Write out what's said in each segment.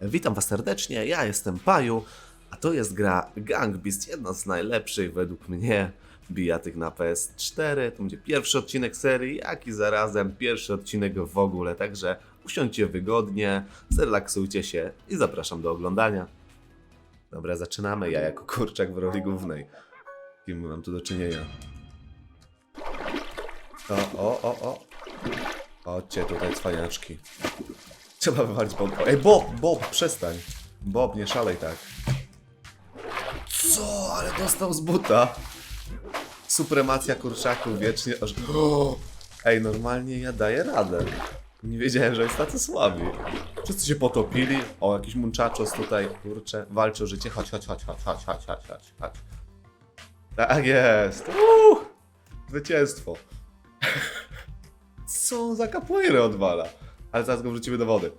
Witam Was serdecznie, ja jestem Paju, a to jest gra Gang Beast, jedna z najlepszych według mnie bijatyk na PS4. To będzie pierwszy odcinek serii, jak i zarazem pierwszy odcinek w ogóle, także usiądźcie wygodnie, zrelaksujcie się i zapraszam do oglądania. Dobra, zaczynamy, ja jako kurczak w roli głównej. Kim mam tu do czynienia? O, o, o, o. Chodźcie tutaj, cwaniaczki. Trzeba wywalić Bob. Ej, Bob, Bob, przestań. Bob, nie szalej tak. Co? Ale dostał z buta. Supremacja kurczaków wiecznie aż... O! Ej, normalnie ja daję radę. Nie wiedziałem, że jest tacy słabi. Wszyscy się potopili. O, jakiś munchaczos tutaj, kurczę, walczy o życie. Chodź, chodź, chodź, chodź, chodź, chodź, chodź, chodź, chodź. Tak jest. Uuu! Zwycięstwo. Co on za capoeirę odwala? Ale zaraz go wrzucimy do wody.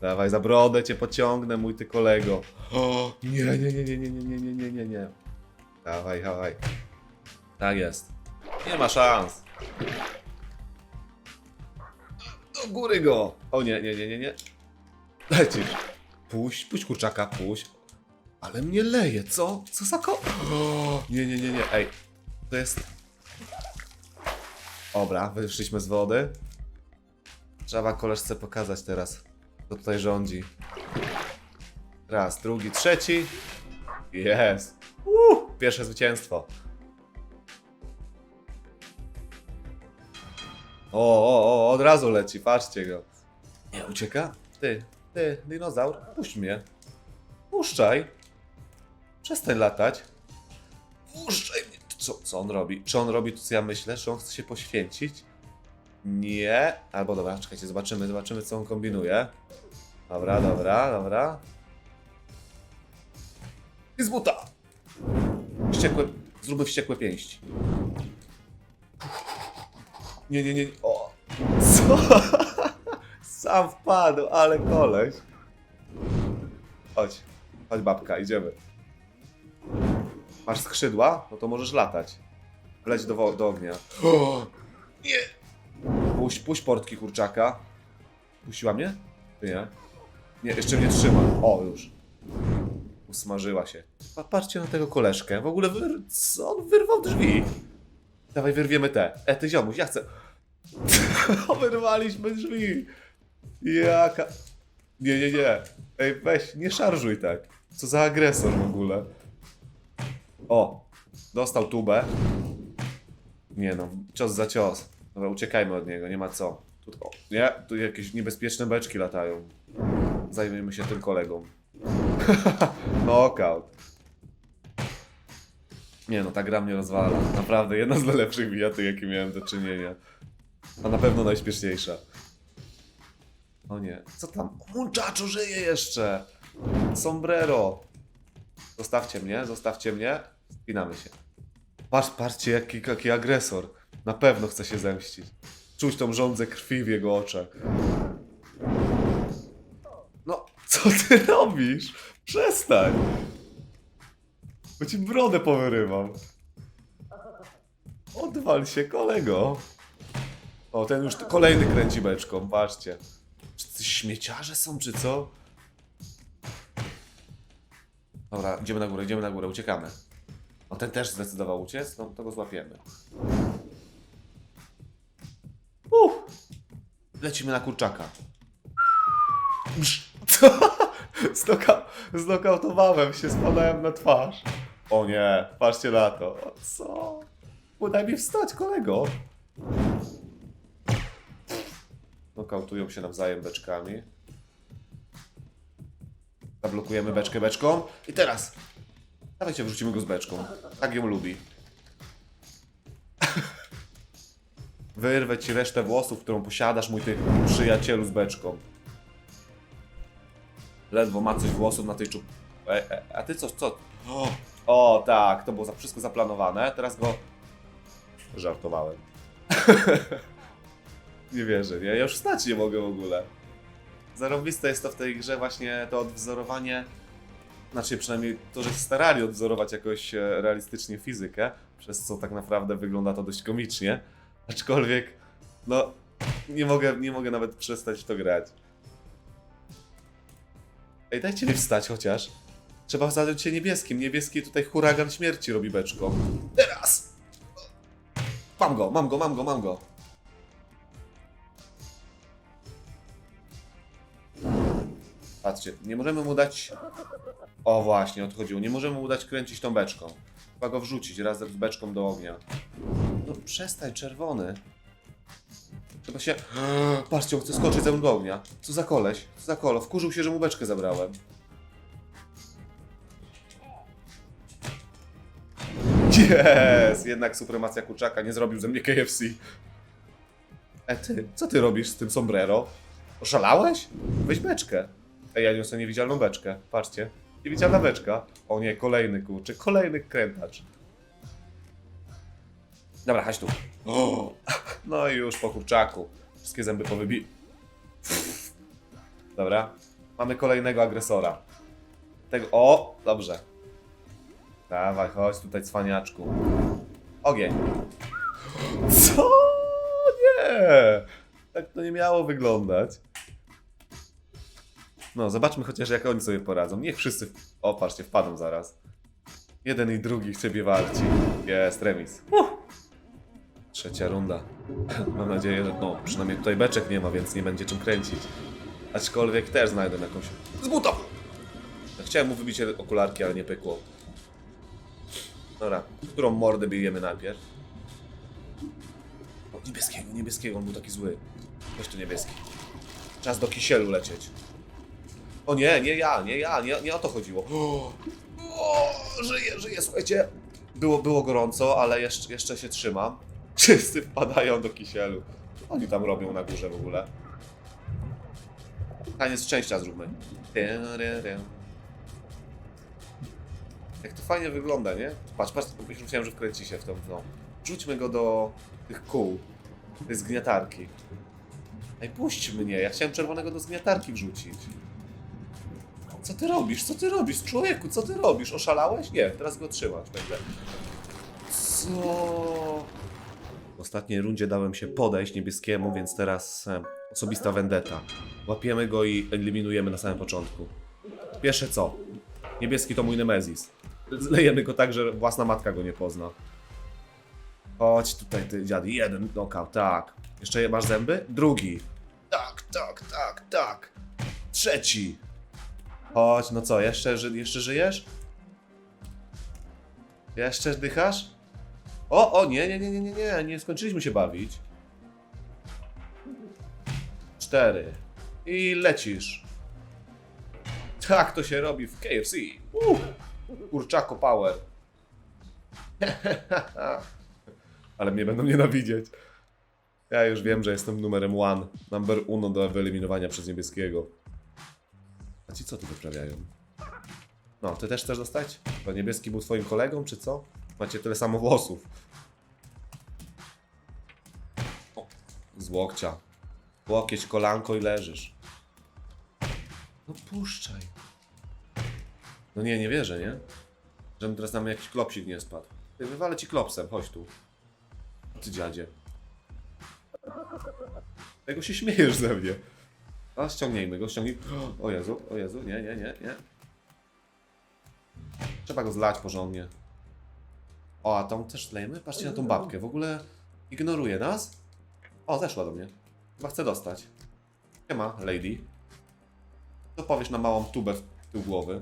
Dawaj, za brodę cię pociągnę, mój ty kolego. O, nie, nie, nie, nie, nie, nie, nie, nie, nie, nie, nie. Dawaj, dawaj. Tak jest. Nie ma szans. Do góry go. O nie, nie, nie, nie, nie. Lecisz. Puść, puść kurczaka, puść. Ale mnie leje, co? Co za ko... O, nie, nie, nie, nie, ej. To jest... Dobra, wyszliśmy z wody. Trzeba koleżce pokazać teraz, kto tutaj rządzi. Raz, drugi, trzeci. Jest. Uh, pierwsze zwycięstwo. O, o, o, od razu leci, patrzcie go. Nie, ucieka? Ty, ty, dinozaur, puść mnie. Puszczaj. Przestań latać. Puszczaj mnie. Co, co on robi? Czy on robi to, co ja myślę? Czy on chce się poświęcić? Nie. Albo dobra, czekajcie, zobaczymy, zobaczymy, co on kombinuje. Dobra, dobra, dobra. I z buta! Wściekłe, zróbmy wściekłe pięści. Nie, nie, nie. O! Co? Sam wpadł, ale koleś. Chodź, chodź babka, idziemy. Masz skrzydła? No to możesz latać. Wleć do, do ognia. Puść, puść portki kurczaka. Puściła mnie? Nie? Nie, jeszcze mnie trzyma. O, już. Usmażyła się. Pa- Patrzcie na tego koleżkę. W ogóle wyr... co on wyrwał drzwi? Dawaj, wyrwiemy te. E, ty ziomuś, ja chcę. Wyrwaliśmy drzwi. Jaka... Nie, nie, nie. Ej, weź, nie szarżuj tak. Co za agresor w ogóle. O, dostał tubę. Nie no, cios za cios. Dobra, uciekajmy od niego, nie ma co. Tu, o, nie, tu jakieś niebezpieczne beczki latają. Zajmiemy się tym kolegą. Knockout. Nie no, ta gra mnie rozwala. Naprawdę, jedna z najlepszych bijaty, jakie miałem do czynienia. A na pewno najśpieszniejsza. O nie, co tam? Munczaczo żyje jeszcze! Sombrero! Zostawcie mnie, zostawcie mnie. Spinamy się. Patrz, patrzcie, jaki, jaki agresor. Na pewno chce się zemścić. Czuć tą żądzę krwi w jego oczach. No, co ty robisz? Przestań! Bo ci brodę powyrywam. Odwal się, kolego. O, ten już kolejny kręci beczką, patrzcie. Czy śmieciarze są, czy co? Dobra, idziemy na górę, idziemy na górę, uciekamy. O, ten też zdecydował uciec, no to go złapiemy. Lecimy na kurczaka. Co? Znoka znokautowałem się, spadałem na twarz. O nie, patrzcie na to. Co? Udaj mi wstać, kolego. Nokautują się nawzajem beczkami. Zablokujemy beczkę beczką. I teraz. Dawajcie, wrzucimy go z beczką. Tak ją lubi. Wyrwę ci resztę włosów, którą posiadasz, mój ty przyjacielu z beczką. Ledwo ma coś włosów na tej czub... E, e, a ty co, co? O, o tak, to było za, wszystko zaplanowane. Teraz go... Żartowałem. nie wierzę, nie? Ja już stać nie mogę w ogóle. Zarobiste jest to w tej grze właśnie to odwzorowanie znaczy przynajmniej to, że starali odwzorować jakoś e, realistycznie fizykę, przez co tak naprawdę wygląda to dość komicznie. Aczkolwiek, no, nie mogę, nie mogę nawet przestać w to grać. Ej, dajcie mi wstać chociaż. Trzeba zająć się niebieskim. Niebieski tutaj huragan śmierci robi beczką. Teraz! Mam go, mam go, mam go, mam go. Patrzcie, nie możemy mu dać... O właśnie, odchodziło. Nie możemy mu dać kręcić tą beczką. Trzeba go wrzucić razem z beczką do ognia. No przestań, czerwony. Trzeba się... Patrzcie, on chce skoczyć ze do ognia. Co za koleś? Co za kolo? Wkurzył się, że mu beczkę zabrałem. Jest! Jednak supremacja kurczaka nie zrobił ze mnie KFC. E ty, co ty robisz z tym sombrero? Oszalałeś? Weź beczkę. Ej, ja niosę niewidzialną beczkę. Patrzcie. Niewidzialna beczka. O nie, kolejny kurczę, kolejny krętacz. Dobra, chodź tu. O, no i już po kurczaku. Wszystkie zęby powybi... Dobra. Mamy kolejnego agresora. Tego... O, dobrze. Dawaj, chodź tutaj, cwaniaczku. Ogień. Co? Nie! Tak to nie miało wyglądać. No, zobaczmy chociaż jak oni sobie poradzą. Niech wszyscy... O, patrzcie, wpadną zaraz. Jeden i drugi w siebie walczy. Jest, remis. Uh. Trzecia runda. Mam nadzieję, że no, przynajmniej tutaj beczek nie ma, więc nie będzie czym kręcić. Aczkolwiek też znajdę jakąś... Z buta! Chciałem mu wybić okularki, ale nie pykło. Dobra, którą mordę bijemy najpierw? O, niebieskiego, niebieskiego, on był taki zły. Weź tu niebieski. Czas do kisielu lecieć. O nie, nie ja, nie ja, nie, nie o to chodziło. O, o żyję, żyję, słuchajcie. Było, było gorąco, ale jeszcze, jeszcze się trzymam. Wszyscy wpadają do kisielu. Co oni tam robią na górze w ogóle? Taniec szczęścia zróbmy. Jak to fajnie wygląda, nie? Patrz, patrz, już myślałem, że wkręci się w tą, no. Rzućmy go do tych kół, tej zgniatarki. Ej, puść mnie, ja chciałem czerwonego do zgniatarki wrzucić. Co ty robisz? Co ty robisz? Człowieku, co ty robisz? Oszalałeś? Nie, teraz go trzymać będę. Co? W ostatniej rundzie dałem się podejść niebieskiemu, więc teraz e, osobista vendetta. Łapiemy go i eliminujemy na samym początku. Pierwsze co? Niebieski to mój Nemezis. Zlejemy go tak, że własna matka go nie pozna. Chodź tutaj, ty dziady. Jeden knockout, tak. Jeszcze masz zęby? Drugi. Tak, tak, tak, tak. Trzeci. Chodź, no co, jeszcze, ży jeszcze żyjesz? Jeszcze dychasz? O, o, nie, nie, nie, nie, nie, nie, nie skończyliśmy się bawić. Cztery. I lecisz. Tak to się robi w KFC. Uh, kurczako power. Ale mnie będą nienawidzieć. Ja już wiem, że jestem numerem one. Number uno do wyeliminowania przez niebieskiego. Ci co tu wyprawiają? No, ty też chcesz dostać? Bo niebieski był twoim kolegą, czy co? Macie tyle samo włosów. O, z łokcia. Łokieć, kolanko i leżysz. No puszczaj. No nie, nie wierzę, nie? Żebym teraz nam jakiś klopsik nie spadł. Ty, wywalę ci klopsem, chodź tu. Ty dziadzie. Tego się śmiejesz ze mnie. A ściągnijmy go, ściągnij. O Jezu, o Jezu, nie, nie, nie, nie. Trzeba go zlać porządnie. O, a tą też lejemy? Patrzcie na tą babkę, w ogóle ignoruje nas. O, zeszła do mnie. Chyba chce dostać. Nie ma, lady. Co powiesz na małą tubę w tył głowy?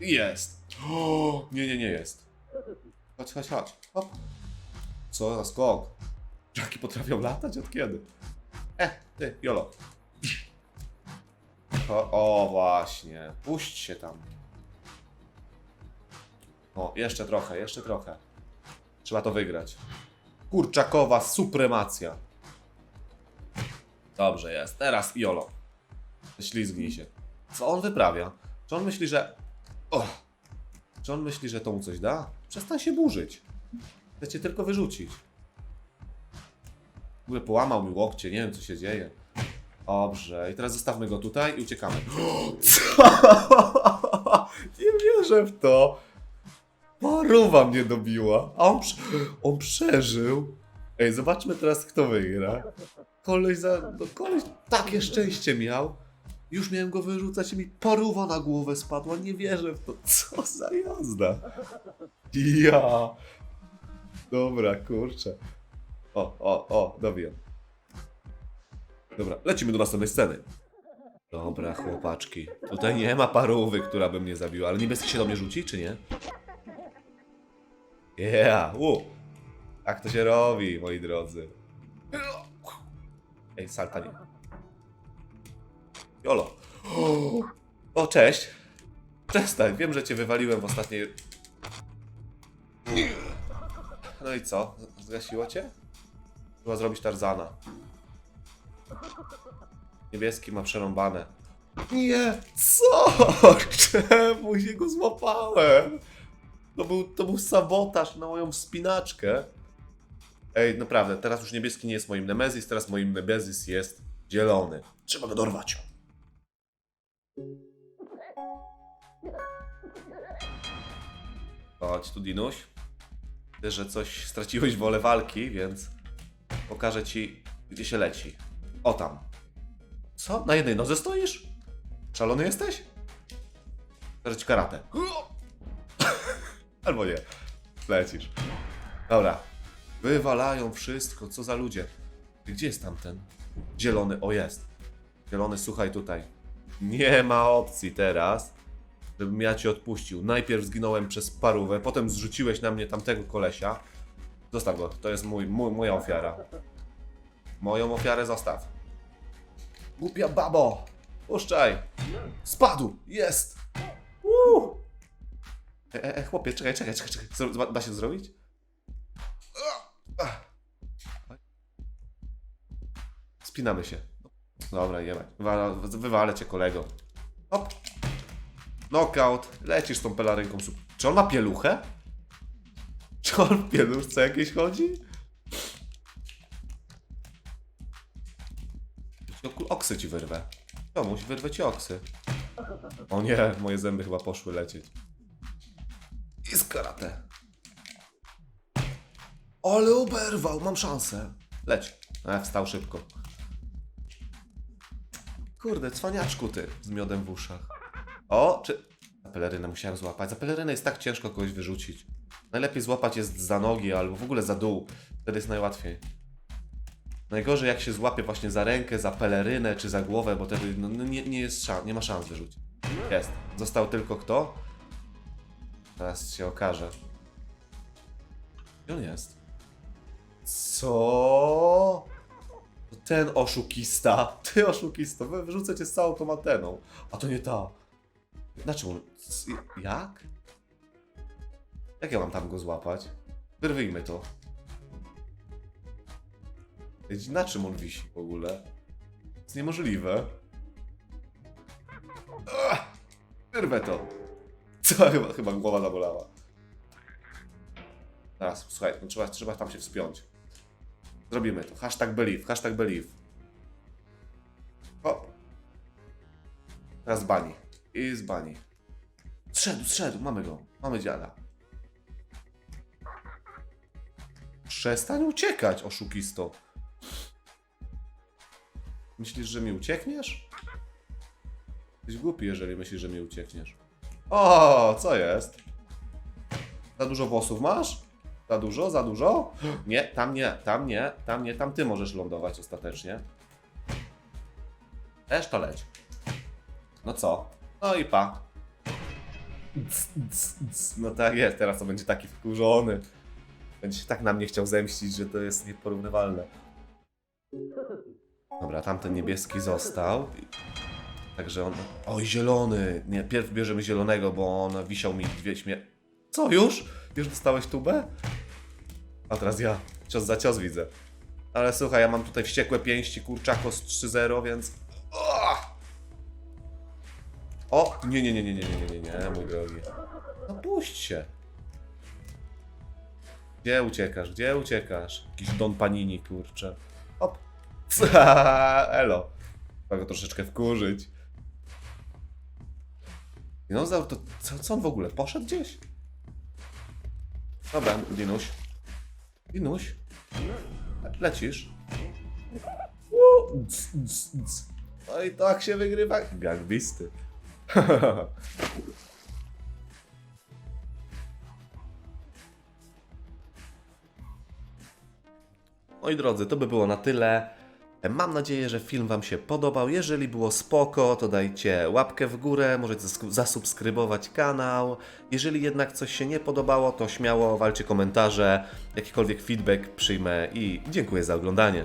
Jest. O, nie, nie, nie jest. Chodź, chodź, chodź. Hop. Co skok. Jaki potrafią latać? Od kiedy? E, ty, Jolo. O, o, właśnie. Puść się tam. O, jeszcze trochę, jeszcze trochę. Trzeba to wygrać. Kurczakowa supremacja. Dobrze jest. Teraz Jolo. Ślizgnij się. Co on wyprawia? Czy on myśli, że... O! Czy on myśli, że to mu coś da? Przestań się burzyć. Chcę cię tylko wyrzucić. W połamał mi łokcie, nie wiem co się dzieje. Dobrze, i teraz zostawmy go tutaj i uciekamy. Co? Nie wierzę w to. Paruwa mnie dobiła, a on, on przeżył. Ej, zobaczmy teraz kto wygra. Koleś za... No koleś takie szczęście miał. Już miałem go wyrzucać i mi paruwa na głowę spadła. Nie wierzę w to. Co za jazda. Ja. Dobra, kurczę. O, o, o, dobiję. Dobra, lecimy do następnej sceny. Dobra, chłopaczki. Tutaj nie ma parówy, która by mnie zabiła, ale niebieski się do mnie rzuci, czy nie? Yeah, u. Tak to się robi, moi drodzy. Ej, salta nie. Jolo. O, cześć. Przestań, wiem, że cię wywaliłem w ostatniej... No i co? Zgasiło cię? Trzeba zrobić Tarzana. Niebieski ma przerąbane. Nie! Co? Czemu się go złapałem? To był, to był sabotaż na moją wspinaczkę. Ej, naprawdę, teraz już niebieski nie jest moim Nemezis, teraz moim Nemezis jest zielony. Trzeba go dorwać. Chodź tu, Dinuś. Widzę, że coś straciłeś wolę walki, więc pokażę ci, gdzie się leci. O tam. Co? Na jednej nodze stoisz? Szalony jesteś? Pokażę ci karate. Albo nie. Lecisz. Dobra. Wywalają wszystko, co za ludzie. Gdzie jest tamten? Zielony, o jest. Zielony, słuchaj tutaj. Nie ma opcji teraz, żebym ja cię odpuścił. Najpierw zginąłem przez parówę, potem zrzuciłeś na mnie tamtego kolesia. Zostaw go, to jest mój, mój, moja ofiara. Moją ofiarę zostaw. Głupia babo! Puszczaj! Spadł! Jest! Uuu! E, e, e, chłopie, czekaj, czekaj, czekaj, czekaj. Zro- Da się zrobić? Spinamy się. Dobra. Wywala, wywalę cię kolego. Hop. Knockout. Lecisz tą pelarynką. Czy on ma pieluchę? Czy on w pieluszce jakieś chodzi? Oksy ci wyrwę. Komuś wyrwę ci oksy. O nie, moje zęby chyba poszły lecieć. I z karate. Ale oberwał, mam szansę. Leć. E, wstał szybko. Kurde, cwaniaczku ty, z miodem w uszach. O, czy... Za pelerynę musiałem złapać. Za pelerynę jest tak ciężko kogoś wyrzucić. Najlepiej złapać jest za nogi albo w ogóle za dół. Wtedy jest najłatwiej. Najgorzej jak się złapie właśnie za rękę, za pelerynę czy za głowę, bo wtedy no, no, nie, nie, jest szans, nie ma szans wyrzucić. Jest. Został tylko kto? Teraz się okaże. Gdzie on jest? Co? Ten oszukista. Ty oszukisto. Wy- Wyrzucę cię z całą tą anteną. A to nie ta. Na czym on... Jak? Jak ja mam tam go złapać? Wyrwijmy to. Na czym on wisi w ogóle? To jest niemożliwe. Ach! Wyrwę to. Co? Chyba, chyba głowa zabolała. Teraz, słuchaj, no trzeba, trzeba tam się wspiąć. Zrobimy to. Hashtag believe, hashtag believe. Hop. Teraz bani. I z bani. Zszedł, zszedł, mamy go. Mamy dziada. Przestań uciekać, oszukisto. Myślisz, że mi uciekniesz? Jesteś głupi, jeżeli myślisz, że mi uciekniesz. O, co jest? Za dużo włosów masz? Za dużo? Za dużo? Nie, tam nie, tam nie, tam nie, tam ty możesz lądować ostatecznie. Też to leć. No co? No i pa. No tak jest, teraz to będzie taki wkurzony. Będzie się tak na mnie chciał zemścić, że to jest nieporównywalne. Dobra, tamten niebieski został. Także on... Oj, zielony! Nie, pierw bierzemy zielonego, bo on wisiał mi dwie śmie... Co, już? Już dostałeś tubę? A teraz ja. Cios za cios widzę. Ale słuchaj, ja mam tutaj wściekłe pięści, kurczakos 3-0, więc... O! Nie, nie, nie, nie, nie, nie, nie, nie, nie, mój drogi. No puść się. Gdzie uciekasz? Gdzie uciekasz? Jakiś Don Panini, kurczę. Hop. Elo. Trzeba go troszeczkę wkurzyć. Dinozaur to... Co, co on w ogóle? Poszedł gdzieś? Dobra, Dinuś. Dinuś. Le- Lecisz. No i tak się wygrywa gangbisty. Moi drodzy, to by było na tyle. Mam nadzieję, że film Wam się podobał. Jeżeli było spoko, to dajcie łapkę w górę, możecie zasubskrybować kanał. Jeżeli jednak coś się nie podobało, to śmiało walcie komentarze, jakikolwiek feedback przyjmę i dziękuję za oglądanie.